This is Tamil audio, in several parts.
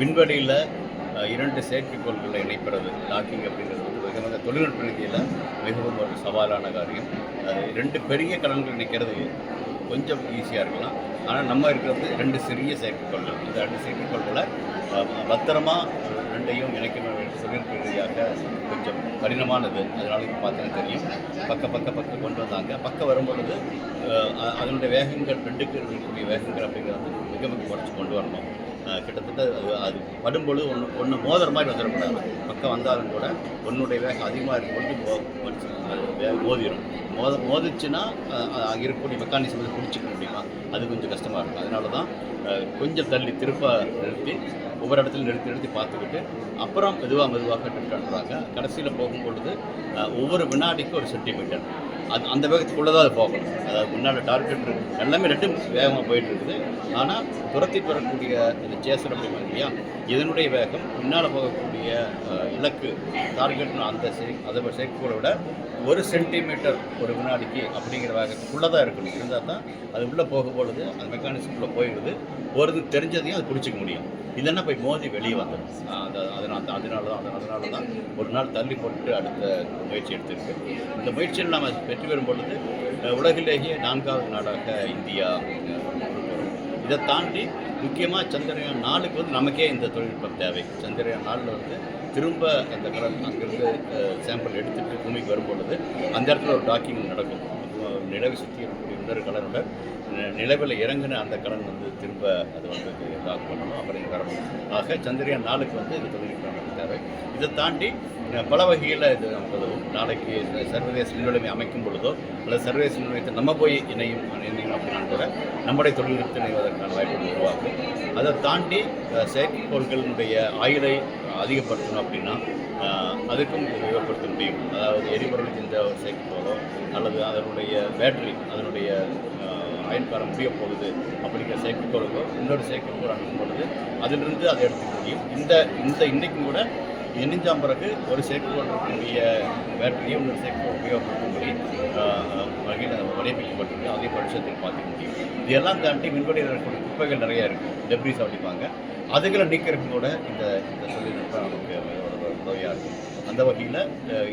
விண்வெளியில் இரண்டு செயற்கைக்கோள்களை இணைப்பது லாக்கிங் அப்படிங்கிறது வந்து மிகவும் தொழில்நுட்ப ரீதியில் மிகவும் ஒரு சவாலான காரியம். ரெண்டு பெரிய கடல்கள் இணைக்கிறது கொஞ்சம் ஈஸியாக இருக்கலாம். ஆனால் நம்ம இருக்கிறது ரெண்டு சிறிய செயற்கைக்கோள்கள் இந்த ரெண்டு செயற்கைக்கோள்களை பத்திரமா ரெண்டையும் இணைக்கணும் என்று தொழில்நுட்ப ரீதியாக கொஞ்சம் கடினமானது. அதனால இப்போ பார்த்தீங்கன்னா தெரியும். பக்க பக்க பக்கம் கொண்டு வந்தாங்க. பக்கம் வரும்பொழுது அதனுடைய வேகங்கள் ரெண்டுக்கு இருக்கக்கூடிய வேகங்கள் அப்படிங்கிறது மிக மிக குறைச்சி கொண்டு வரணும். கிட்டத்தட்ட அது அது படும்பொழுது ஒன்று ஒன்று மோதிர மாதிரி வந்துடக்கூடாது. பக்கம் வந்தாலும் கூட ஒன்றுடைய வேகம் அதிகமாக இருக்கும்பொழுது மோதிடும் அது மோத மோதிச்சுன்னா இருக்கக்கூடிய மெக்கானிசம் வந்து பிடிச்சிக்க முடியுமா அது கொஞ்சம் கஷ்டமாக இருக்கும். அதனால தான் கொஞ்சம் தள்ளி திருப்பாக நிறுத்தி ஒவ்வொரு இடத்துல நிறுத்தி நிறுத்தி பார்த்துக்கிட்டு அப்புறம் மெதுவாக மெதுவாக ட்ரிப் பண்ணுறாங்க கடைசியில் போகும்பொழுது ஒவ்வொரு வினாடிக்கும் ஒரு சென்டிமீட்டர் அது. அந்த வேகத்துக்குள்ளே தான் அது போகணும் அதாவது முன்னால் டார்கெட் எல்லாமே ரெண்டும் வேகமாக போயிட்டு இருக்குது. ஆனால் துரத்தி வரக்கூடிய இந்த சேசர் அப்படிங்க இல்லையா இதனுடைய வேகம்? முன்னால் போகக்கூடிய இலக்கு டார்கெட் அந்த செய் அதை செயற்கைகளை விட ஒரு சென்டிமீட்டர் ஒரு வினாடிக்கு அப்படிங்கிற வேகத்துக்குள்ளே தான் இருக்கணும். இருந்தால் தான் அது உள்ளே போகும்பொழுது அந்த மெக்கானிசம்குள்ளே போயிடுது. போகிறது தெரிஞ்சதையும் அது பிடிச்சிக்க முடியும். இல்லைன்னா போய் மோதி வெளியே வந்துடும். அந்த அதனால் அதனால தான் அதனால தான் ஒரு நாள் தள்ளி போட்டு அடுத்த முயற்சி எடுத்திருக்கு. இந்த முயற்சியில் நாம் வெற்றி பெறும் பொழுது உலகிலேயே நான்காவது நாடாக இந்தியா இதை தாண்டி முக்கியமாக சந்திரயான் நாளுக்கு வந்து நமக்கே இந்த தொழில்நுட்பம் தேவை. சந்திரயான் நாளில் வந்து திரும்ப அந்த கடல் அங்கேருந்து சாம்பிள் எடுத்துகிட்டு பூமிக்கு வரும்பொழுது அந்த இடத்துல ஒரு டாக்கிங் நடக்கும். நிலவை சுற்றி இருக்கக்கூடிய இன்னொரு கடலோட நிலவில் இறங்கின அந்த கடன் வந்து திரும்ப அது வந்து டாக் பண்ணணும் அப்படிங்கிற வரணும் ஆக சந்திரயான் நாளுக்கு வந்து இது தொழில்நுட்பம் நமக்கு இதை தாண்டி பல வகையில் இது நமக்கு உதவும் நாளைக்கு சர்வதேச விண்வெளிமை அமைக்கும் பொழுதோ அல்லது சர்வதேச நிலையத்தை நம்ம போய் இணையும் இணையும் அப்படின்னா கூட நம்முடைய தொழில்நுட்பத்தை இணைவதற்கான வாய்ப்புகள் உருவாக்கும் அதை தாண்டி செயற்கைக்கோள்களினுடைய ஆயுதை அதிகப்படுத்தணும் அப்படின்னா அதுக்கும் உபயோகப்படுத்த முடியும் அதாவது எரிபொருள் இந்த ஒரு செயற்கைக்கோளோ அல்லது அதனுடைய பேட்டரி அதனுடைய அஹ், அயன்காரம் முடிய போகுது அப்படிங்கிற செயற்கைக்கோளுக்கோ இன்னொரு செயற்கைக்கோள் அனுப்பும் பொழுது அதிலிருந்து அதை எடுத்துக்க முடியும். இந்த இந்த இன்றைக்கும் கூட இணைஞ்சாம் பிறகு ஒரு செயற்கைக்கோள் இருக்கக்கூடிய பேட்டரியும் இன்னொரு செயற்கைக்கோள் உபயோகப்படுத்தும்படி வகையில் வடிவமைக்கப்பட்டிருக்கு அதே பட்சத்தில் பார்க்க முடியும். இதெல்லாம் தாண்டி விண்வெளியில் இருக்கக்கூடிய குப்பைகள் நிறையா இருக்குது டெப்ரிஸ் அப்படிப்பாங்க அதுகளை நீக்கிறதுக்கு கூட இந்த இந்த தொழில்நுட்பம் நமக்கு உதவியாக இருக்கும். அந்த வகையில்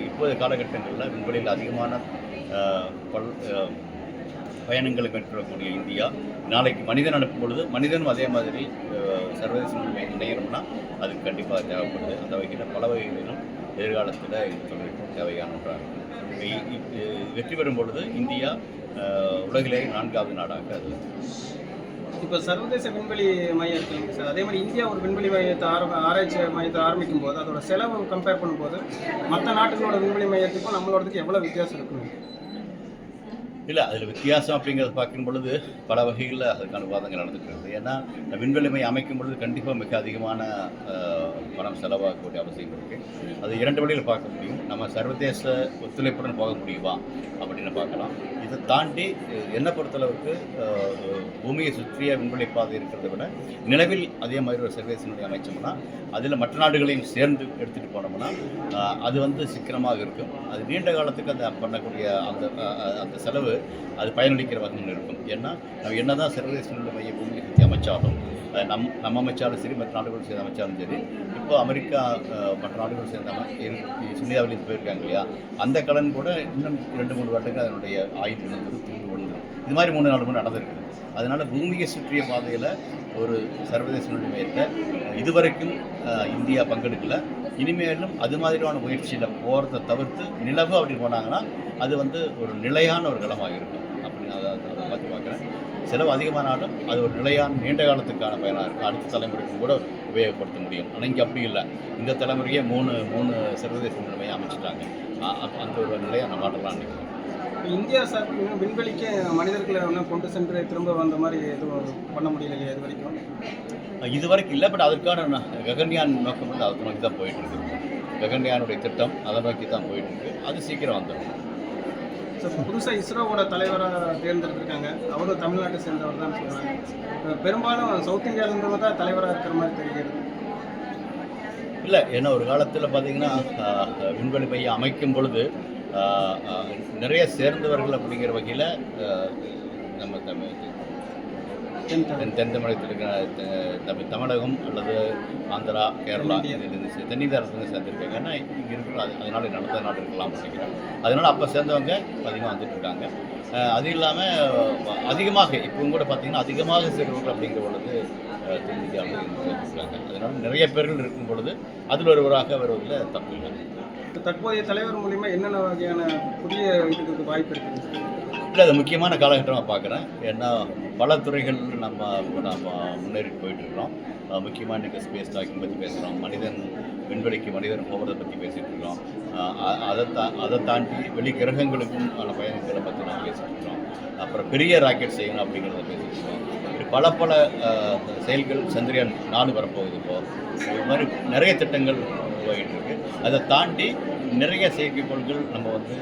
இப்போது காலகட்டங்களில் விண்வெளியில் அதிகமான பல் பயணங்களை மேற்கொள்ளக்கூடிய இந்தியா. நாளைக்கு மனிதன் அனுப்பும் பொழுது மனிதனும் அதே மாதிரி சர்வதேச நிலைமை இணையணும்னா அதுக்கு கண்டிப்பாக தேவைப்படுது. அந்த வகையில் பல வகைகளிலும் எதிர்காலத்தில் இந்த தொழில்நுட்பம் தேவையான ஒன்றாக வெற்றி பெறும் பொழுது இந்தியா உலகிலே உலகிலேயே நான்காவது நாடாக அது. இப்போ சர்வதேச விண்வெளி மையம் இருக்குங்க சார் அதே மாதிரி இந்தியா ஒரு விண்வெளி மையத்தை ஆரம்ப ஆராய்ச்சி மையத்தை ஆரம்பிக்கும் போது அதோட செலவு கம்பேர் பண்ணும்போது மற்ற நாட்டுகளோட விண்வெளி மையத்துக்கும் நம்மளோடதுக்கு எவ்வளோ வித்தியாசம் இருக்கணும் இல்லை அதில் வித்தியாசம் அப்படிங்கிறத பார்க்கும் பொழுது பல வகைகளில் அதுக்கான விவாதங்கள் நடந்துக்கிறது ஏன்னா இந்த விண்வெளி மையம் அமைக்கும் பொழுது கண்டிப்பாக மிக அதிகமான பணம் செலவாகக்கூடிய அவசியம் இருக்குது அது இரண்டு வழியில் பார்க்க முடியும். நம்ம சர்வதேச ஒத்துழைப்புடன் போக முடியுமா? அப்படின்னு பார்க்கலாம். இதை தாண்டி என்னை பொறுத்தளவுக்கு பூமியை சுற்றிய விண்வெளி பாதை இருக்கிறத விட நிலவில் அதே மாதிரி ஒரு சர்வதேச அமைச்சோம்னா அதில் மற்ற நாடுகளையும் சேர்ந்து எடுத்துகிட்டு போனோம்னா அது வந்து சிக்கனமாக இருக்கும். அது நீண்ட காலத்துக்கு அந்த பண்ணக்கூடிய அந்த அந்த செலவு அது பயனளிக்கிற வகையில் இருக்கும். ஏன்னா நம்ம என்னதான் சர்வதேச நிலை மைய பூமியை சுற்றி அமைச்சாலும் நம் நம்ம அமைச்சாலும் சரி மற்ற நாடுகளும் சரி அமைச்சாலும் சரி இப்போ அமெரிக்கா மற்ற நாடுகள் சேர்ந்த இந்தியாவிலேருந்து போயிருக்காங்க இல்லையா? அந்த கடன் கூட இன்னும் ரெண்டு மூணு வருடங்கள் அதனுடைய ஆயுள் வந்து தூண்டு விழுந்துடும் இது மாதிரி மூணு நாலு மூணு நடந்திருக்குது அதனால பூமியை சுற்றிய பாதையில் ஒரு சர்வதேச நிலை இதுவரைக்கும் இந்தியா பங்கெடுக்கலை. இனிமேலும் அது மாதிரியான முயற்சியில் போகிறத தவிர்த்து நிலவு அப்படி போனாங்கன்னா அது வந்து ஒரு நிலையான ஒரு களமாக இருக்கும். அப்படின்னு அதை அதை பார்த்து பார்க்குறேன். செலவு அதிகமானாலும் அது ஒரு நிலையான நீண்ட காலத்துக்கான பயனாக இருக்கும். அடுத்த தலைமுறைக்கு கூட உபயோகப்படுத்த முடியும். ஆனால் இங்கே அப்படி இல்லை. இந்த தலைமுறையே மூணு மூணு சர்வதேச நிலைமையை அமைச்சிட்டாங்க. அந்த ஒரு நிலையை நம்ம இப்போ இந்தியா சார் விண்வெளிக்கு மனிதர்களை இன்னும் கொண்டு சென்று திரும்ப வந்த மாதிரி எதுவும் பண்ண முடியலையே இது வரைக்கும்? இது வரைக்கும் இல்லை. பட் அதற்கான ககன்யான் நோக்கம் வந்து அதை நோக்கி தான் போயிட்டு இருக்கு. ககன்யானுடைய திட்டம் அதை நோக்கி தான் போயிட்டு இருக்கு. அது சீக்கிரம் வந்துடும் ஸோ புதுசாக இஸ்ரோவோட தலைவராக தேர்ந்தெடுத்திருக்காங்க. அவரும் தமிழ்நாட்டை சேர்ந்தவர் தான் சொல்கிறாங்க பெரும்பாலும் சவுத் இந்தியாவிலிருந்து தான் தலைவராக இருக்கிற மாதிரி தெரிகிறது. இல்லை ஏன்னா ஒரு காலத்தில் பார்த்தீங்கன்னா விண்வெளி மையம் அமைக்கும் பொழுது நிறைய சேர்ந்தவர்கள் அப்படிங்கிற வகையில் நம்ம தமிழ் தென் தமிழ். தென் தென் தமிழகத்தில் இருக்கிற தமிழகம் அல்லது ஆந்திரா கேரளா தென்னிந்தியா. இதிலிருந்து தென்னிந்திய அரசு சேர்ந்துருக்காங்க ஏன்னா இங்கே இருக்கிற அது அதனால நடந்த நாடு இருக்கலாம் அப்படிங்கிறேன் அதனால அப்போ சேர்ந்தவங்க அதிகமாக வந்துட்டு இருக்காங்க அஹ் அது இல்லாமல் அதிகமாக இப்பவும் கூட பார்த்தீங்கன்னா அதிகமாக சேர்வர்கள் அப்படிங்கிற பொழுது அஹ், தென்னிந்தியாவில் இருக்காங்க அதனால நிறைய பேர்கள் இருக்கும் பொழுது அதில் ஒருவராக வருவதில் தப்பு இல்லை தற்போதைய தலைவர் மூலியமா என்னென்ன வகையான புதிய இதுக்கு வாய்ப்பு இருக்குது? இல்லை அது முக்கியமான காலகட்டமாக பார்க்குறேன் ஏன்னா பல துறைகள் நம்ம இப்போ நம்ம முன்னேறி போயிட்டுருக்கிறோம் முக்கியமாக இன்றைக்கி ஸ்பேஸ் டாக்கிங் பற்றி பேசுகிறோம் மனிதன் விண்வெளிக்கு மனிதன் போகிறத பற்றி பேசிகிட்டு இருக்கிறோம் அதை தா அதை தாண்டி வெளி கிரகங்களுக்கும் பயணங்களை பற்றி நம்ம பேசிகிட்டு இருக்கோம் அப்புறம் பெரிய ராக்கெட் செய்யணும் அப்படிங்கிறத பேசிகிட்டு இருக்கோம் பல பல செயல்கள் சந்திரயான் நாலு வரப்போகுது இப்போ. இது மாதிரி நிறைய திட்டங்கள் போயிட்டு அதை தாண்டி நிறைய செயற்கைக்கோள்கள் நம்ம வந்து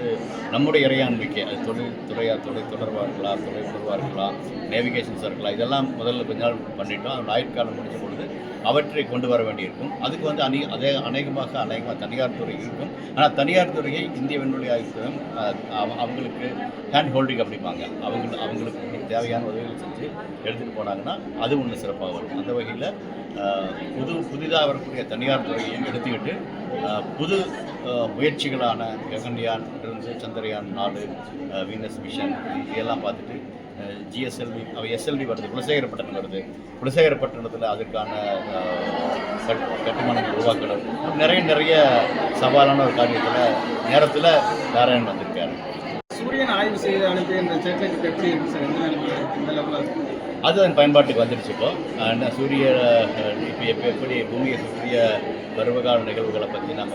நம்முடைய இறையாண்மைக்கு அது தொழில் துறையாக தொழில் தொடர்பாக இருக்கலாம் துறை தொடர்பாக இருக்கலாம் நேவிகேஷன்ஸாக இருக்கலாம் இதெல்லாம் முதல்ல கொஞ்ச நாள் பண்ணிட்டோம். அது ஆயுட்காலம் முடிஞ்ச பொழுது அவற்றை கொண்டு வர வேண்டியிருக்கும். அதுக்கு வந்து அநே அதே அநேகமாக அநேகமாக தனியார் துறை இருக்கும். ஆனால் தனியார் துறையை இந்திய விண்வெளி ஆய்வுத்துறையும் அவங்களுக்கு ஹேண்ட் ஹோல்டிங் அப்படிம்பாங்க. அவங்க அவங்களுக்கு தேவையான உதவிகள் செஞ்சு எடுத்துகிட்டு போனாங்கன்னா அது ஒன்று சிறப்பாக வரும் அந்த வகையில் புது புதிதாக வரக்கூடிய தனியார் துறையையும் எடுத்துக்கிட்டு புது முயற்சிகளான ககன்யான் இருந்து சந்திரயான் நாலு வீனஸ் மிஷன் இதெல்லாம் பார்த்துட்டு ஜிஎஸ்எல்வி அவ எஸ்எல்வி வருது குலசேகரப்பட்டினம் வருது. குலசேகரப்பட்டினத்தில் அதுக்கான அஹ், கட்டுமானங்கள் உருவாக்கணும். நிறைய நிறைய சவாலான ஒரு காரியத்தில் நேரத்தில் நாராயணன் வந்திருக்காரு. சூரியன் ஆய்வு செய்து அனுப்பிய இந்த சேட்டலைட் எப்படி இருக்கு சார் எந்த நிலைமையில் அது? அதன் பயன்பாட்டுக்கு வந்துடுச்சு இப்போ. அஹ், சூரிய இப்போ எப்படி பூமியை சுற்றிய பருவகால நிகழ்வுகளை பற்றி நம்ம